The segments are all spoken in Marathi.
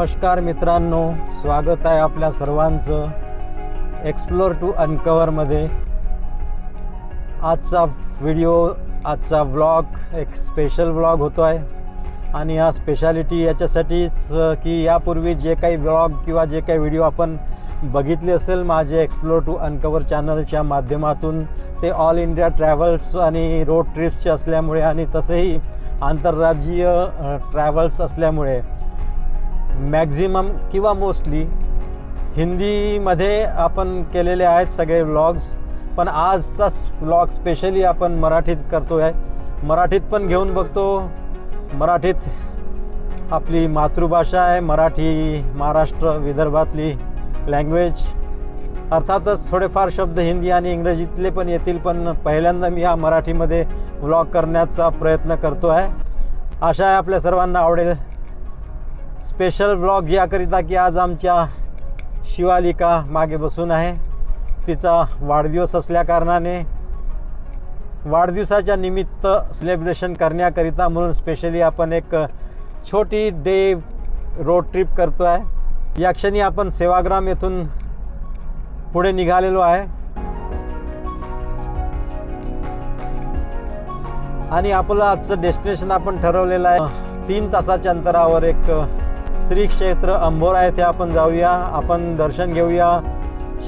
नमस्कार मित्रांनो स्वागत आहे आपल्या सर्वांचं एक्सप्लोर टू अनकवरमध्ये आजचा व्हिडिओ आजचा व्लॉग एक स्पेशल व्लॉग होतो आहे आणि हा स्पेशालिटी याच्यासाठीच की यापूर्वी जे काही व्लॉग किंवा जे काही व्हिडिओ आपण बघितले असेल माझे एक्सप्लोर टू अनकवर चॅनलच्या माध्यमातून ते ऑल इंडिया ट्रॅव्हल्स आणि रोड ट्रिप्सचे असल्यामुळे आणि तसेही आंतरराज्यीय ट्रॅव्हल्स असल्यामुळे. मॅक्झिमम किंवा मोस्टली हिंदीमध्ये आपण केलेले आहेत सगळे व्लॉग्स पण आजचा व्लॉग स्पेशली आपण मराठीत करतो आहे मराठीत पण घेऊन बघतो. मराठीत आपली मातृभाषा आहे मराठी महाराष्ट्र विदर्भातली लँग्वेज अर्थातच थोडेफार शब्द हिंदी आणि इंग्रजीतले पण येतील पण पहिल्यांदा मी हा मराठीमध्ये व्लॉग करण्याचा प्रयत्न करतो आहे आशा आहे आपल्या सर्वांना आवडेल. स्पेशल ब्लॉग याकरिता की आज आमच्या शिवालिका मागे बसून आहे. तिचा वाढदिवस असल्याकारणाने वाढदिवसाच्या निमित्त सेलिब्रेशन करण्याकरिता म्हणून स्पेशली आपण एक छोटी डे रोड ट्रिप करतो आहे या क्षणी आपण सेवाग्राम येथून पुढे निघालेलो आहे. आणि आपलं आजचं डेस्टिनेशन आपण ठरवलेलं आहे. तीन तासाच्या अंतरावर एक श्री क्षेत्र अंबोरा येथे आपण जाऊया. आपण दर्शन घेऊया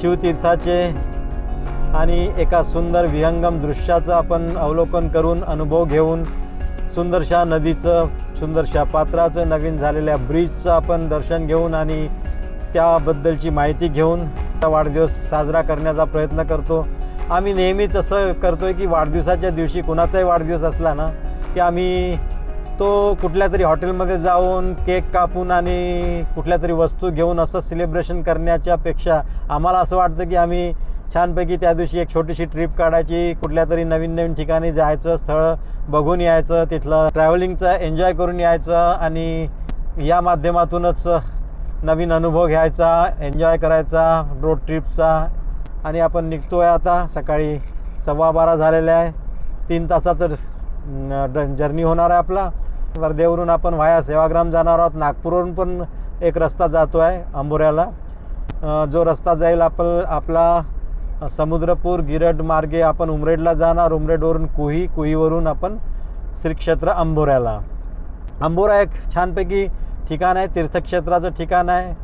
शिवतीर्थाचे आणि एका सुंदर विहंगम दृश्याचं आपण अवलोकन करून अनुभव घेऊन सुंदरशा नदीचं सुंदरशा पात्राचं नवीन झालेल्या ब्रिजचं आपण दर्शन घेऊन आणि त्याबद्दलची माहिती घेऊन त्या वाढदिवस साजरा करण्याचा प्रयत्न करतो. आम्ही नेहमीच असं करतो आहे की वाढदिवसाच्या दिवशी कुणाचाही वाढदिवस असला ना की आम्ही तो कुठल्या तरी हॉटेलमध्ये जाऊन केक कापून आणि कुठल्या तरी वस्तू घेऊन असं सेलिब्रेशन करण्याच्या पेक्षा आम्हाला असं वाटतं की आम्ही छानपैकी त्या दिवशी एक छोटीशी ट्रिप काढायची कुठल्या तरी नवीन नवीन ठिकाणी जायचं स्थळ बघून यायचं तिथलं ट्रॅव्हलिंगचं एन्जॉय करून यायचं आणि या माध्यमातूनच नवीन अनुभव घ्यायचा एन्जॉय करायचा रोड ट्रिपचा आणि आपण निघतो आहे आता सकाळी सव्वा बारा झालेला आहे. तीन तासाचं जर्नी होणार आहे आपला. वर्धेवरून आपण व्हाया सेवाग्राम जाणार आहोत. नागपूरवरून पण एक रस्ता जातो आहे अंबोऱ्याला जो रस्ता जाईल आपण आपला समुद्रपूर गिरड मार्गे आपण उमरेडला जाणार. उमरेडवरून कुही कुहीवरून आपण श्री क्षेत्र अंबोऱ्याला अंबोरा एक छानपैकी ठिकाण आहे. तीर्थक्षेत्राचं ठिकाण आहे.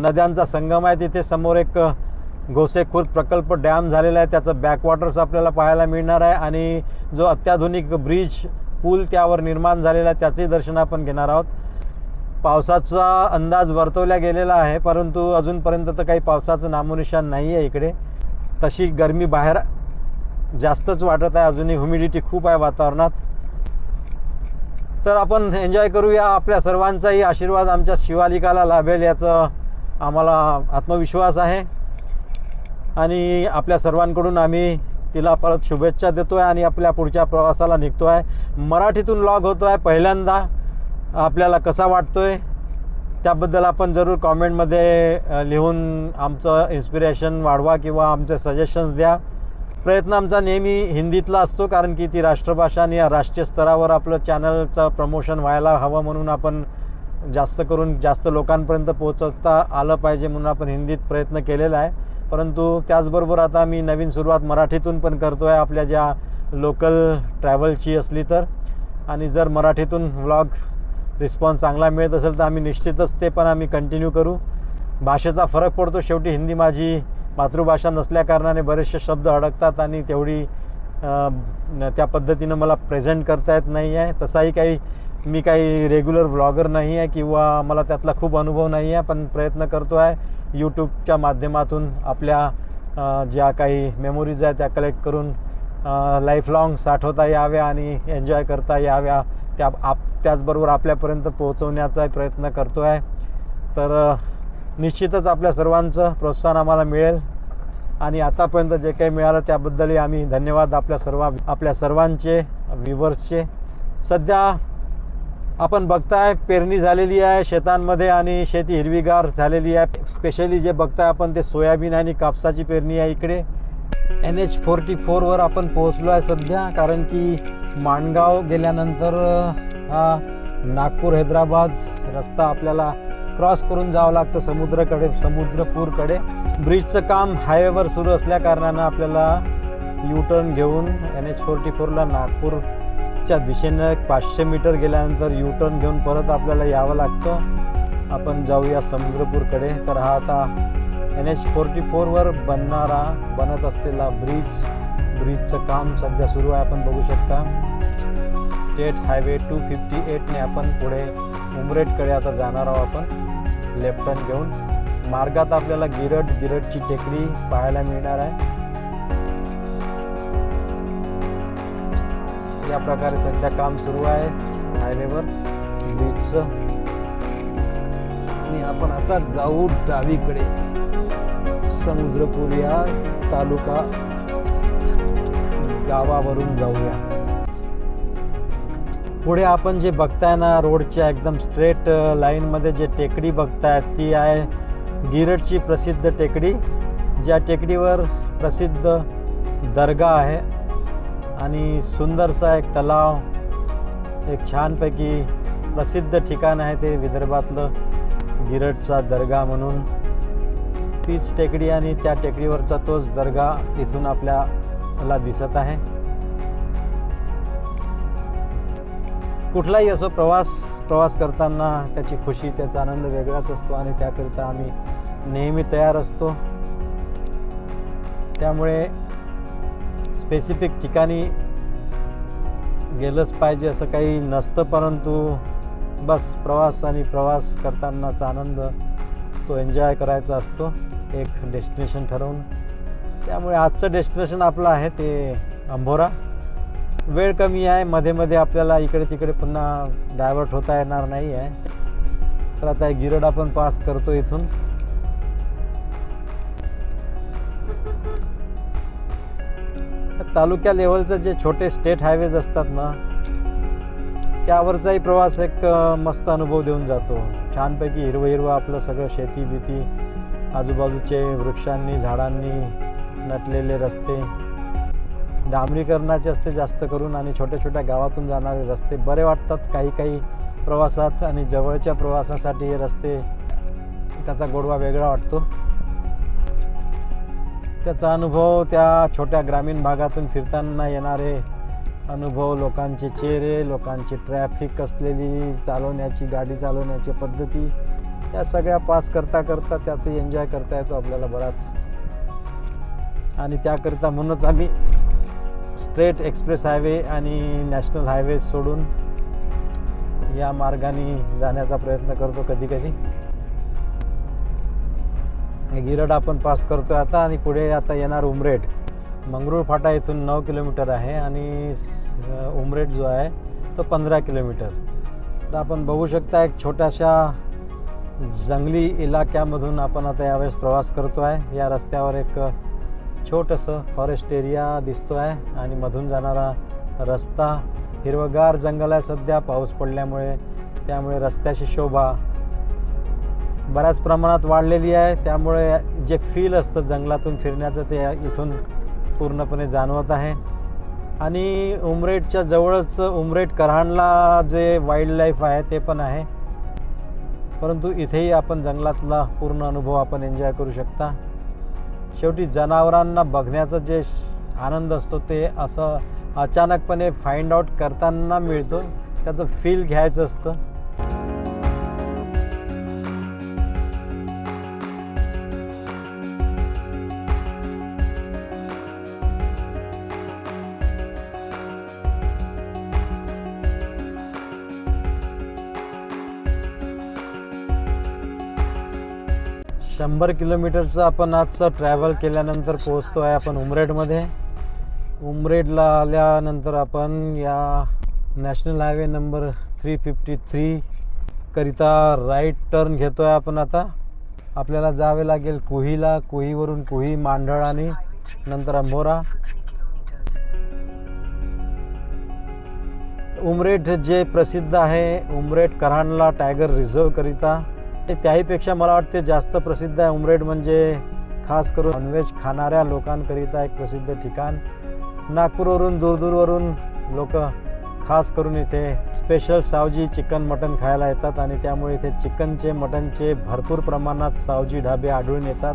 नद्यांचा संगम आहे. तिथे समोर एक गोसेखुर्द प्रकल्प डॅम झालेला आहे. त्याचं बॅकवॉटर्स आपल्याला पाहायला मिळणार आहे. आणि जो अत्याधुनिक ब्रिज पूल त्यावर निर्माण झालेला आहे त्याचंही दर्शन आपण घेणार आहोत. पावसाचा अंदाज वर्तवला गेलेला आहे परंतु अजूनपर्यंत तर काही पावसाचं नामोनिशान नाही आहे इकडे. तशी गरमी बाहेर जास्तच वाटत आहे. अजूनही ह्युमिडिटी खूप आहे वातावरणात. तर आपण एन्जॉय करूया आपल्या सर्वांचाही आशीर्वाद आमच्या शिवालिकाला लाभेल याचं आम्हाला आत्मविश्वास आहे. आणि आपल्या सर्वांकडून आम्ही तिला परत शुभेच्छा देतो आहे आणि आपल्या पुढच्या प्रवासाला निघतो आहे मराठीतून लॉग होतो आहे पहिल्यांदा. आपल्याला कसा वाटतो आहे त्याबद्दल आपण जरूर कॉमेंटमध्ये लिहून आमचं इन्स्पिरेशन वाढवा किंवा आमचे सजेशन्स द्या. प्रयत्न आमचा नेहमी हिंदीतला असतो कारण की ती राष्ट्रभाषा आणि या राष्ट्रीय स्तरावर आपलं चॅनलचं प्रमोशन व्हायला हवं म्हणून आपण जास्त करून जास्त लोकांपर्यंत पोहोचवता आलं पाहिजे म्हणून आपण हिंदीत प्रयत्न केलेला आहे. परंतु त्याचबरोबर आता मी नवीन सुरुवात मराठीतून पण करतो आहे आपल्या ज्या लोकल ट्रॅव्हलची असली तर. आणि जर मराठीतून व्लॉग रिस्पॉन्स चांगला मिळत असेल तर आम्ही निश्चितच ते पण आम्ही कंटिन्यू करू. भाषेचा फरक पडतो. शेवटी हिंदी माझी मातृभाषा नसल्याकारणाने बरेचसे शब्द अडकतात आणि तेवढी त्या पद्धतीनं मला प्रेझेंट करता येत नाही आहे तसाही काही मी काही रेग्युलर ब्लॉगर नाही आहे किंवा मला त्यातला खूप अनुभव नाही आहे पण प्रयत्न करतो आहे यूट्यूबच्या माध्यमातून आपल्या ज्या काही मेमोरीज आहेत त्या कलेक्ट करून लाईफ लाँग साठवता याव्या आणि एन्जॉय करता याव्या त्या आप त्याचबरोबर आपल्यापर्यंत पोहोचवण्याचा प्रयत्न करतो आहे. तर निश्चितच आपल्या सर्वांचं प्रोत्साहन आम्हाला मिळेल आणि आतापर्यंत जे काही मिळालं त्याबद्दलही आम्ही धन्यवाद आपल्या सर्व आपल्या सर्वांचे व्ह्युवर्सचे सध्या आपण बघताय पेरणी झालेली आहे शेतांमध्ये आणि शेती हिरवीगार झालेली आहे. स्पेशली जे बघताय आपण ते सोयाबीन आणि कापसाची पेरणी आहे इकडे. एन एच फोर्टी फोरवर आपण पोहोचलो आहे सध्या कारण की माणगाव गेल्यानंतर हा नागपूर हैदराबाद रस्ता आपल्याला क्रॉस करून जावं लागतं समुद्राकडे समुद्रपूरकडे. ब्रिजचं काम हायवेवर सुरू असल्या कारणानं आपल्याला यू टर्न घेऊन एन एच फोर्टी फोरला नागपूर नागपूरच्या दिशेनं पाचशे मीटर गेल्यानंतर यू टर्न घेऊन परत आपल्याला यावं लागतं. आपण जाऊया समुद्रपूरकडे. तर हा आता एन एच फोर्टी फोरवर बनणारा बनत असलेला ब्रिज. ब्रिजचं काम सध्या सुरू आहे. आपण बघू शकता. स्टेट हायवे टू फिफ्टी एटने आपण पुढे उमरेडकडे आता जाणार आहोत आपण. लेफ्ट टर्न घेऊन. मार्गात आपल्याला गिरट गिरटची टेकडी पाहायला मिळणार आहे. या प्रकारे सध्या काम सुरू आहे. हायवेवर ब्रिजचं आणि आपण आता जाऊ डावीकडे. समुद्रपूर या तालुका गावावरून जाऊया. पुढे आपण जे बघताय ना रोडच्या एकदम स्ट्रेट लाईनमध्ये जे टेकडी बघताय ती आहे गिरटची प्रसिद्ध टेकडी. ज्या टेकडीवर प्रसिद्ध दर्गा आहे. आणि सुंदरसा एक तलाव एक छानपैकी प्रसिद्ध ठिकाण आहे ते विदर्भातलं गिरटचा दर्गा म्हणून. तीच टेकडी आणि त्या टेकडीवरचा तोच दर्गा इथून आपल्याला दिसत आहे. कुठलाही असो प्रवास प्रवास करताना त्याची खुशी त्याचा आनंद वेगळाच असतो आणि त्याकरिता आम्ही नेहमी तयार असतो. त्यामुळे स्पेसिफिक ठिकाणी गेलंच पाहिजे असं काही नसतं परंतु बस प्रवास आणि प्रवास करतानाचा आनंद तो एन्जॉय करायचा असतो एक डेस्टिनेशन ठरवून. त्यामुळे आजचं डेस्टिनेशन आपलं आहे ते अंभोरा. वेळ कमी आहे मध्ये मध्ये आपल्याला इकडे तिकडे पुन्हा डायव्हर्ट होता येणार नाही आहे तर आता गिरड आपण पास करतो इथून. तालुक्या लेवलचं जे छोटे स्टेट हायवेज असतात ना त्यावरचाही प्रवास एक मस्त अनुभव देऊन जातो. छानपैकी हिरवं हिरवं आपलं सगळं शेती बिती आजूबाजूचे वृक्षांनी झाडांनी नटलेले रस्ते. डांबरीकरणाचे असते जास्त करून आणि छोट्या छोट्या गावातून जाणारे रस्ते बरे वाटतात काही काही प्रवासात आणि जवळच्या प्रवासासाठी हे रस्ते त्याचा गोडवा वेगळा वाटतो. त्याचा अनुभव त्या छोट्या ग्रामीण भागातून फिरताना येणारे अनुभव लोकांचे चेहरे लोकांची ट्रॅफिक असलेली चालवण्याची गाडी चालवण्याची पद्धती या सगळ्या पास करता करता त्यात एन्जॉय करता येतो आपल्याला बराच. आणि त्याकरिता म्हणूनच आम्ही स्ट्रेट एक्सप्रेस हायवे आणि नॅशनल हायवे सोडून या मार्गाने जाण्याचा प्रयत्न करतो कधी कधी गिरड आपण पास करतो आता आणि पुढे आता येणार उमरेड. मंगरूळ फाटा इथून नऊ किलोमीटर आहे आणि स- उमरेड जो आहे तो पंधरा किलोमीटर. तर आपण बघू शकता एक छोट्याशा जंगली इलाक्यामधून आपण आता यावेळेस प्रवास करतो आहे या रस्त्यावर एक छोटंसं फॉरेस्ट एरिया दिसतो आहे आणि मधून जाणारा रस्ता हिरवगार जंगल आहे. सध्या पाऊस पडल्यामुळे त्यामुळे रस्त्याची शोभा बऱ्याच प्रमाणात वाढलेली आहे. त्यामुळे जे फील असतं जंगलातून फिरण्याचं ते इथून पूर्णपणे जाणवत आहे. आणि उमरेडच्या जवळच उमरेड कराडला जे वाईल्ड लाईफ आहे ते पण आहे. परंतु इथेही आपण जंगलातला पूर्ण अनुभव आपण एन्जॉय करू शकता. शेवटी जनावरांना बघण्याचा जे श- आनंद असतो ते असं अचानकपणे फाइंड आउट करताना मिळतो. त्याचं फील घ्यायचं असतं. शंभर किलोमीटरचं आपण आजचं ट्रॅव्हल केल्यानंतर पोहोचतो आहे आपण उमरेडमध्ये. उमरेडला आल्यानंतर आपण या national highway number three fifty three करिता राईट टर्न घेतो आहे आपण आता. आपल्याला जावे लागेल कुहीला कुहीवरून कुही मांढळ आणि नंतर अंबोरा. उमरेड जे प्रसिद्ध आहे उमरेड करांडला टायगर रिझर्व करिता. त्याहीपेक्षा मला वाटते जास्त प्रसिद्ध आहे उमरेड म्हणजे खास करून नॉनव्हेज खाणाऱ्या लोकांकरिता एक प्रसिद्ध ठिकाण. नागपूरवरून दूरदूरवरून लोक खास करून इथे स्पेशल सावजी चिकन मटन खायला येतात आणि त्यामुळे इथे चिकनचे मटनचे भरपूर प्रमाणात सावजी ढाबे आढळून येतात.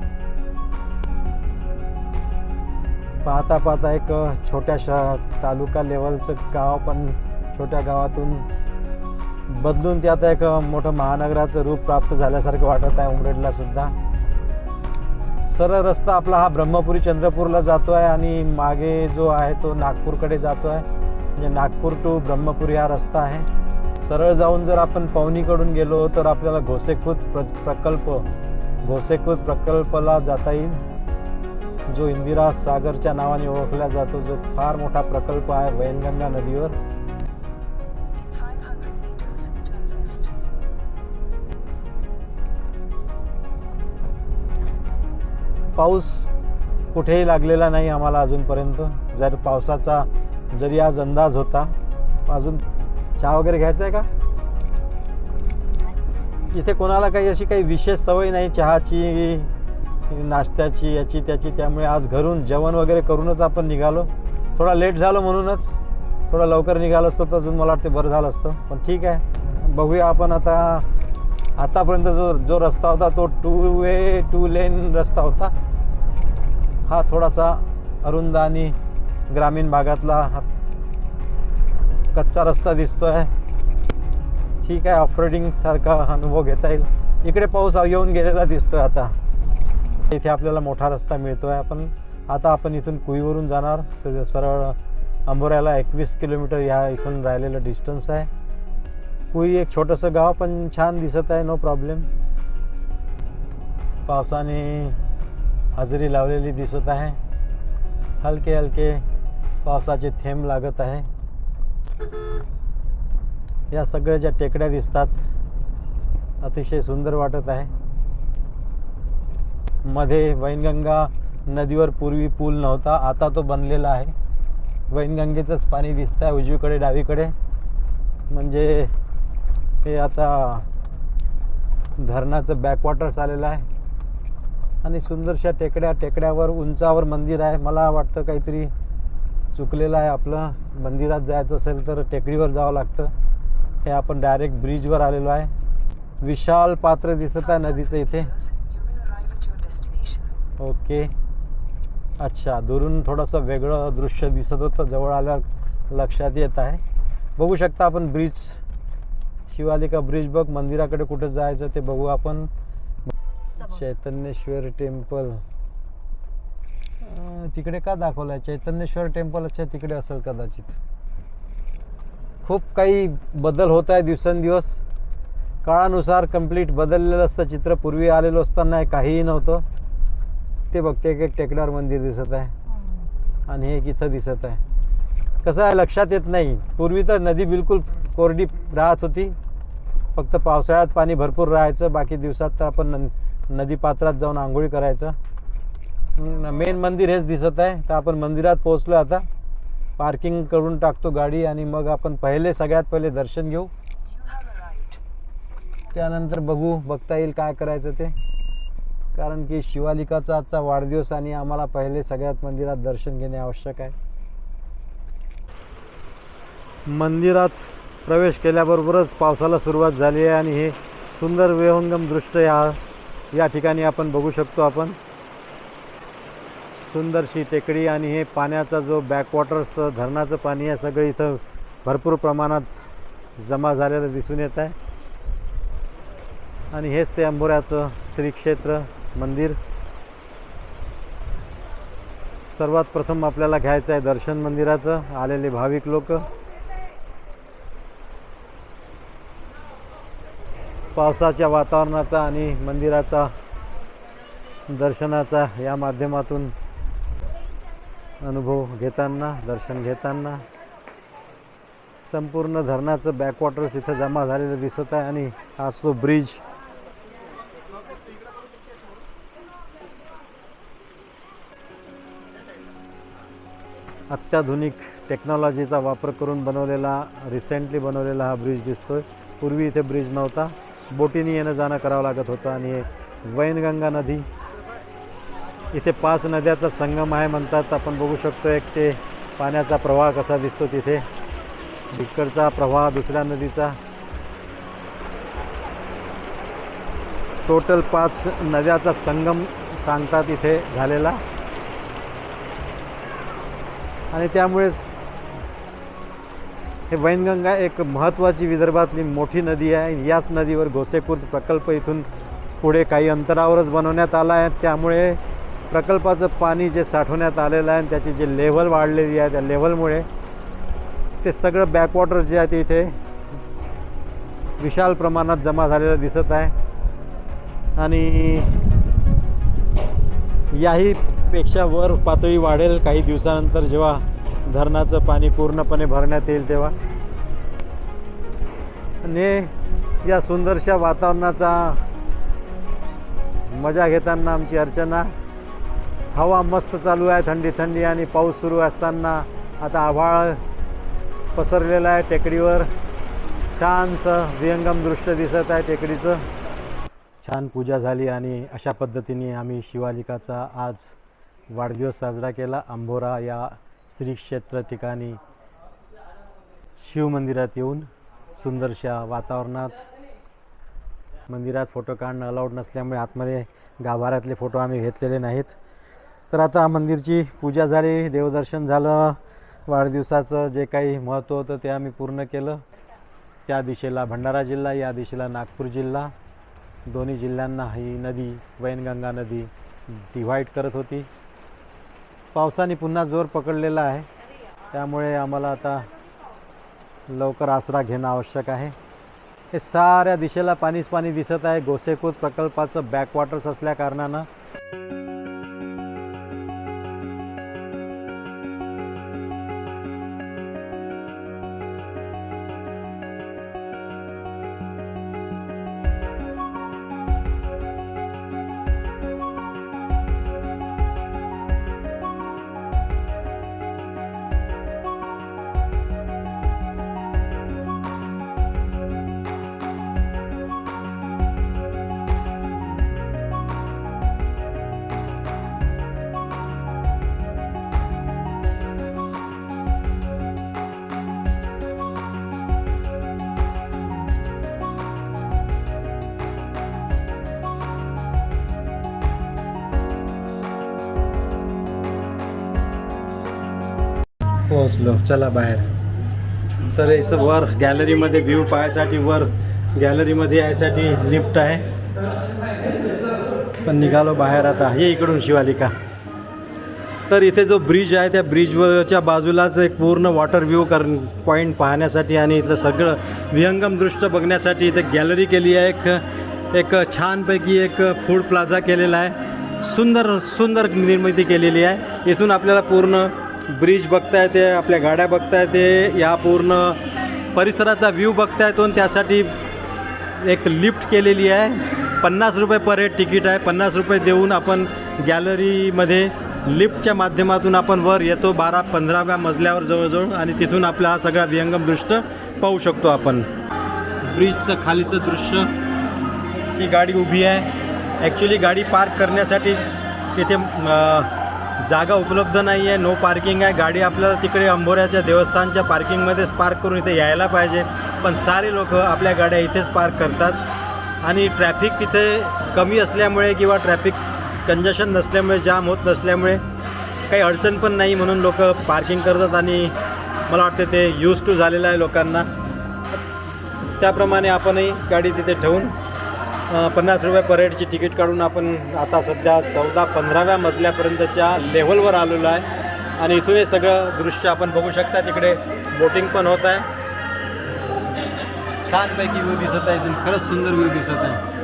पाहता पाहता एक छोट्याशा तालुका लेवलचं गाव पण छोट्या गावातून बदलून ते आता एक मोठं महानगराचं रूप प्राप्त झाल्यासारखं वाटत आहे उमरेडला सुद्धा. सरळ रस्ता आपला हा ब्रह्मपुरी चंद्रपूरला जातो आहे आणि मागे जो आहे तो नागपूरकडे जातो आहे. म्हणजे नागपूर टू ब्रह्मपुरी हा रस्ता आहे. सरळ जाऊन जर आपण पवनीकडून गेलो तर आपल्याला घोसेखुद प्र प्रकल्प घोसेखुद प्रकल्पाला जाता येईल. जो इंदिरा सागरच्या नावाने ओळखला जातो जो फार मोठा प्रकल्प आहे वैनगंगा नदीवर. पाऊस कुठेही लागलेला नाही आम्हाला अजूनपर्यंत. जर पावसाचा जरी आज अंदाज होता अजून चहा वगैरे घ्यायचा आहे का? इथे कोणाला काही अशी काही विशेष सवय नाही चहाची नाश्त्याची याची त्याची त्यामुळे आज घरून जेवण वगैरे करूनच आपण निघालो. थोडा लेट झालो म्हणूनच थोडा लवकर निघालं असतो तर अजून मला वाटते बरं झालं असतं. पण ठीक आहे बघूया आपण आता आतापर्यंत जो जो रस्ता होता तो टू वे टू लेन रस्ता होता. हा थोडासा अरुंद आणि ग्रामीण भागातला हा कच्चा रस्ता दिसतो आहे ठीक आहे ऑफ सारखा अनुभव घेता येईल. इकडे पाऊस येऊन गेलेला दिसतो आहे आता. इथे आपल्याला मोठा रस्ता मिळतो आहे आपण आता आपण इथून कुईवरून जाणार. स- सरळ अंबोऱ्याला एकवीस किलोमीटर ह्या इथून राहिलेलं डिस्टन्स आहे. कुई एक छोटंसं गाव पण छान दिसत आहे नो प्रॉब्लेम पावसाने हजेरी लावलेली दिसत आहे. हलके हलके पावसाचे थेंब लागत आहे. या सगळ्या ज्या टेकड्या दिसतात अतिशय सुंदर वाटत आहे. मध्ये वैनगंगा नदीवर पूर्वी पूल नव्हता आता तो बनलेला आहे. वैनगंगेचंच पाणी दिसतं आहे उजवीकडे डावीकडे. म्हणजे हे आता धरणाचं बॅकवॉटर्स आलेलं आहे. आणि सुंदरशा टेकड्या टेकड्यावर उंचावर मंदिर आहे. मला वाटतं काहीतरी चुकलेलं आहे आपलं. मंदिरात जायचं असेल तर टेकडीवर जावं लागतं. हे आपण डायरेक्ट ब्रिजवर आलेलो आहे. विशाल पात्र दिसत आहे नदीचं इथे. ओके. अच्छा दुरून थोडंसं वेगळं दृश्य दिसत होतं. जवळ आलं लक्षात येत आहे. बघू शकता आपण ब्रिज शिवालिका ब्रिज बघ. मंदिराकडे कुठं जायचं ते बघू आपण. चैतन्येश्वर टेम्पल. तिकडे का दाखवलं आहे चैतन्येश्वर टेम्पल अच्छा तिकडे असेल कदाचित. खूप काही बदल होत आहे दिवसेंदिवस. काळानुसार कंप्लीट बदललेलं असतं. चित्र पूर्वी आलेलो असताना काहीही नव्हतं. ते बघते एक एक टेकड्यावर मंदिर दिसत आहे. आणि हे एक इथं दिसत आहे. कसं आहे लक्षात येत नाही. पूर्वी तर नदी बिलकुल कोरडी राहत होती. फक्त पावसाळ्यात पाणी भरपूर राहायचं. बाकी दिवसात तर आपण नदीपात्रात जाऊन आंघोळी करायचं. मेन मंदिर हेच दिसत आहे. तर आपण मंदिरात पोहोचलो आता. पार्किंग करून टाकतो गाडी आणि मग आपण पहिले सगळ्यात पहिले दर्शन घेऊ. त्यानंतर बघू बघता येईल काय करायचं ते. कारण की शिवालिकाचा आजचा वाढदिवस आणि आम्हाला पहिले सगळ्यात मंदिरात दर्शन घेणे आवश्यक आहे. मंदिरात प्रवेश केल्याबरोबरच पावसाला सुरुवात झाली आहे आणि हे सुंदर विहंगम दृष्ट या या ठिकाणी आपण बघू शकतो आपण. सुंदरशी टेकडी आणि हे पाण्याचा जो बॅकवॉटर्स धरणाचं पाणी आहे सगळं इथं भरपूर प्रमाणात जमा झालेलं दिसून येत आहे. आणि हेच ते अंबोऱ्याचं श्रीक्षेत्र मंदिर. सर्वात प्रथम आपल्याला घ्यायचं आहे दर्शन मंदिराचं. आलेले भाविक लोक. पावसाच्या वातावरणाचा आणि मंदिराचा दर्शनाचा या माध्यमातून अनुभव घेताना दर्शन घेताना संपूर्ण धरणाचं बॅकवॉटर्स इथं जमा झालेलं दिसत आहे आणि हा तो ब्रिज अत्याधुनिक टेक्नॉलॉजीचा वापर करून बनवलेला रिसेंटली बनवलेला हा ब्रिज दिसतोय. पूर्वी इथे ब्रिज नव्हता. बोटीने येणं जाणं करावं लागत होतं आणि वैनगंगा नदी इथे पाच नद्याचा संगम आहे म्हणतात. आपण बघू शकतो एक ते पाण्याचा प्रवाह कसा दिसतो तिथे. इकडचा प्रवाह दुसऱ्या नदीचा. टोटल पाच नद्याचा संगम सांगतात इथे झालेला. आणि त्यामुळेच हे वैनगंगा एक महत्त्वाची विदर्भातली मोठी नदी आहे. याच नदीवर गोसेखुर्द प्रकल्प इथून पुढे काही अंतरावरच बनवण्यात आला आहे. त्यामुळे प्रकल्पाचं पाणी जे साठवण्यात आलेलं आहे आणि त्याची जी लेव्हल वाढलेली आहे त्या लेव्हलमुळे ते सगळं बॅकवॉटर जे आहे ते इथे विशाल प्रमाणात जमा झालेलं दिसत आहे. आणि याही पेक्षा वर पातळी वाढेल काही दिवसानंतर जेव्हा धरणाचं पाणी पूर्णपणे भरण्यात येईल तेव्हा. आणि या सुंदरशा वातावरणाचा मजा घेताना आमची अर्चना. हवा मस्त चालू आहे थंडी थंडी आणि पाऊस सुरू असताना आता आभाळ पसरलेला आहे टेकडीवर. छानसं विहंगम दृश्य दिसत आहे टेकडीचं. छान पूजा झाली आणि अशा पद्धतीने आम्ही शिवालिकाचा आज वाढदिवस साजरा केला. अंबोरा या श्री क्षेत्र ठिकाणी शिवमंदिरात येऊन सुंदरशा वातावरणात मंदिरात फोटो काढणं अलाउड नसल्यामुळे आतमध्ये गाभाऱ्यातले फोटो आम्ही घेतलेले नाहीत. तर आता मंदिरची पूजा झाली देवदर्शन झालं वाढदिवसाचं जे काही महत्त्व होतं ते आम्ही पूर्ण केलं. त्या दिशेला भंडारा जिल्हा या दिशेला नागपूर जिल्हा. दोन्ही जिल्ह्यांना ही नदी वैनगंगा नदी डिव्हाइड करत होती. पावसाने पुन्हा जोर पकडलेला आहे. त्यामुळे आम्हाला आता लवकर आसरा घेणं आवश्यक आहे. हे साऱ्या दिशेला पाणीच पाणी दिसत आहे. गोसेखुर्द प्रकल्पाचं बॅकवॉटर्स असल्या कारणानं लो चला बाहेर. तर इथं वर गॅलरीमध्ये व्ह्यू पाहायसाठी वर गॅलरीमध्ये यायसाठी लिफ्ट आहे. पण निघालो बाहेर आता. हे इकडून शिवालिका. तर इथे जो ब्रिज आहे त्या ब्रिजवरच्या बाजूलाच एक पूर्ण वॉटर व्ह्यू कर पॉईंट पाहण्यासाठी आणि इथलं सगळं विहंगम दृश्य बघण्यासाठी इथे गॅलरी केली आहे. एक एक छानपैकी एक फूड प्लाझा केलेला आहे. सुंदर सुंदर निर्मिती केलेली आहे. इथून आपल्याला पूर्ण ब्रिज बघता येते आपल्या गाड्या बघता येते या पूर्ण परिसराचा व्ह्यू बघता येतो आणि त्यासाठी एक लिफ्ट केलेली आहे. पन्नास रुपये पर हेड तिकीट आहे. पन्नास रुपये देऊन आपण गॅलरीमध्ये लिफ्टच्या माध्यमातून आपण वर येतो. बारा पंधराव्या मजल्यावर जवळजवळ आणि तिथून आपला हा सगळा विहंगम दृश्य पाहू शकतो आपण. ब्रिजचं खालीचं दृश्य ही गाडी उभी आहे. ॲक्च्युली गाडी पार्क करण्यासाठी तिथे जागा उपलब्ध नाही आहे नो पार्किंग आहे. गाडी आपल्याला तिकडे अंबोऱ्याच्या देवस्थानच्या पार्किंगमध्येच पार्क करून इथे यायला पाहिजे. पण सारे लोक आपल्या गाड्या इथेच पार्क करतात. आणि ट्रॅफिक इथे कमी असल्यामुळे किंवा ट्रॅफिक कंजेशन नसल्यामुळे जाम होत नसल्यामुळे काही अडचण पण नाही म्हणून लोक पार्किंग करतात आणि मला वाटतं ते यूज टू झालेलं आहे लोकांना. त्याप्रमाणे आपणही गाडी तिथे ठेवून पन्नास रुपये पर हेडची तिकीट काढून आपण आता सध्या चौदा पंधराव्या मजल्यापर्यंतच्या लेव्हलवर आलेलो आहे. आणि इथून हे सगळं दृश्य आपण बघू शकता. तिकडे बोटिंग पण होत आहे. छानपैकी व्यू दिसत आहे. इथून खरंच सुंदर व्यू दिसत आहे.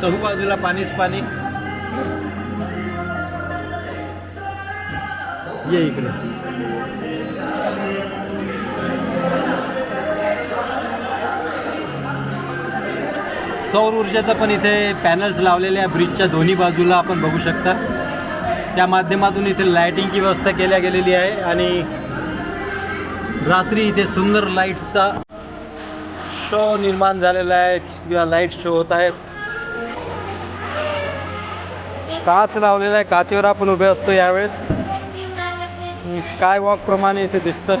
चहू बाजूला पाणीच पाणी. ये इकडे. सौर ऊर्जेचं पण इथे पॅनल्स लावलेले आहे. ब्रिजच्या दोन्ही बाजूला आपण बघू शकता. त्या माध्यमातून इथे लाईटिंगची व्यवस्था केल्या गेलेली आहे. आणि रात्री इथे सुंदर लाईटचा शो निर्माण झालेला आहे. किंवा लाइट शो होत आहे. काच लावलेला आहे. काचेवर आपण उभे असतो यावेळेस. स्काय वॉक प्रमाणे इथे दिसतं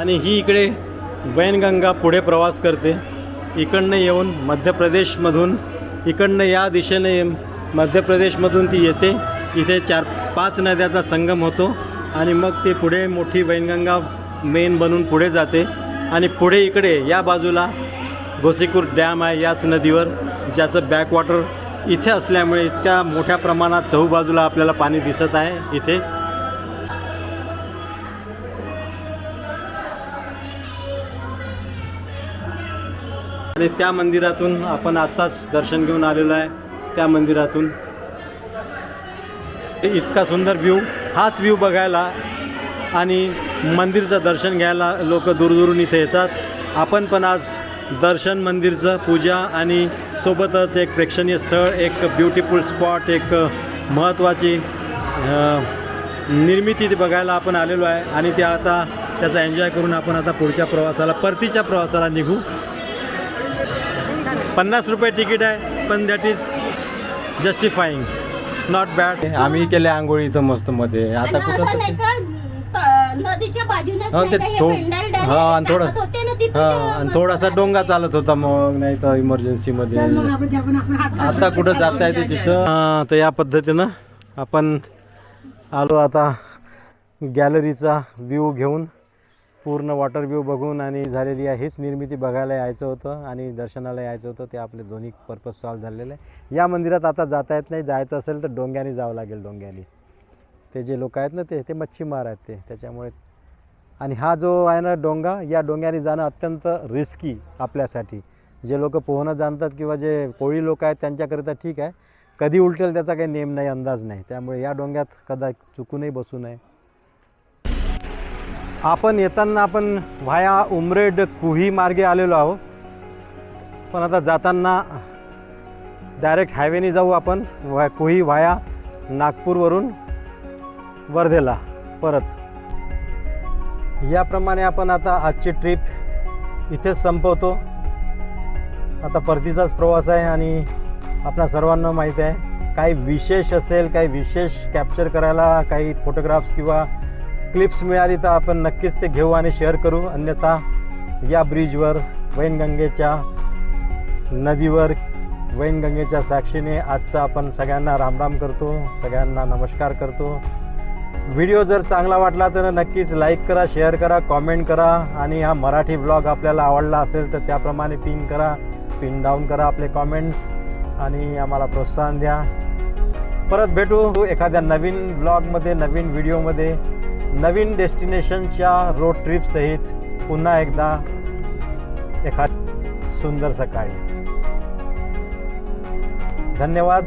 आणि ही इकडे वैनगंगा पुढे प्रवास करते. इकडनं येऊन मध्य प्रदेशमधून इकडनं या दिशेने मध्य प्रदेशमधून ती येते. इथे चार पाच नद्याचा संगम होतो आणि मग ते पुढे मोठी वैनगंगा मेन बनून पुढे जाते. आणि पुढे इकडे या बाजूला गोसीकूर डॅम आहे याच नदीवर ज्याचं बॅकवॉटर इथे असल्यामुळे इतक्या मोठ्या प्रमाणात चहूबाजूला आपल्याला पाणी दिसत आहे इथे. आणि त्या मंदिरातून आपण आत्ताच दर्शन घेऊन आलेलो आहे. त्या मंदिरातून. ते इतका सुंदर व्ह्यू हाच व्ह्यू बघायला आणि मंदिरचं दर्शन घ्यायला लोक दूरदूरून इथे येतात. आपण पण आज दर्शन मंदिरचं पूजा आणि सोबतच एक प्रेक्षणीय स्थळ एक ब्युटिफुल स्पॉट एक महत्त्वाची निर्मिती ती बघायला आपण आलेलो आहे. आणि ते आता त्याचा एन्जॉय करून आपण आता पुढच्या प्रवासाला परतीच्या प्रवासाला निघू. पन्नास रुपये तिकीट आहे पण that is justifying not bad आम्ही केले आंघोळी इथं मस्त मध्ये. आता कुठं नदीच्या हा, ते हे थो- हा, आणि थोडं- हा आणि मस्त थोडासा. डोंगा चालत होता मग नाही तर इमर्जन्सी मध्ये आता कुठं जाता येते तिथं? हा, तर या पद्धतीनं आपण आलो आता गॅलरीचा व्ह्यू घेऊन पूर्ण वॉटर व्ह्यू बघून आणि झालेली आहे हीच निर्मिती बघायला यायचं होतं आणि दर्शनाला यायचं होतं. ते आपले दोन्ही पर्पज सॉल्व झालेले. आहे या मंदिरात आता जाता येत नाही. जायचं असेल तर डोंग्याने जावं लागेल डोंग्याने. ते जे लोक आहेत ना ते ते मच्छीमार आहेत ते. त्याच्यामुळे आणि हा जो आहे ना डोंगा या डोंग्याने जाणं अत्यंत रिस्की आपल्यासाठी. जे लोक पोहणं जाणतात किंवा जे कोळी लोक आहेत त्यांच्याकरिता ठीक आहे. कधी उलटेल त्याचा काही नेम नाही अंदाज नाही. त्यामुळे या डोंग्यात कदा चुकूनही बसू नये. आपण येताना आपण व्हाया उमरेड कुही मार्गे आलेलो आहोत. पण आता जाताना डायरेक्ट हायवेने जाऊ आपण. व्हाय कुही व्हाया नागपूरवरून वर्धेला परत. याप्रमाणे आपण आता आजची ट्रिप इथेच संपवतो. आता परतीचाच प्रवास आहे आणि आपणा सर्वांना माहीत आहे. काही विशेष असेल काही विशेष कॅप्चर करायला काही फोटोग्राफ्स किंवा क्लिप्स मिळाली तर आपण नक्कीच ते घेऊ आणि शेअर करू. अन्यथा या ब्रिजवर वैनगंगेच्या नदीवर वैनगंगेच्या साक्षीने आजचा आपण सगळ्यांना रामराम करतो. सगळ्यांना नमस्कार करतो. व्हिडिओ जर चांगला वाटला तर नक्कीच लाईक करा शेअर करा कॉमेंट करा आणि हा मराठी ब्लॉग आपल्याला आवडला असेल तर त्याप्रमाणे पिन करा पिन डाऊन करा आपले कॉमेंट्स आणि आम्हाला प्रोत्साहन द्या. परत भेटू एखाद्या नवीन ब्लॉगमध्ये नवीन व्हिडिओमध्ये नवीन डेस्टिनेशनच्या रोड ट्रिपसहित पुन्हा एकदा एखाद सुंदर सकाळी. धन्यवाद.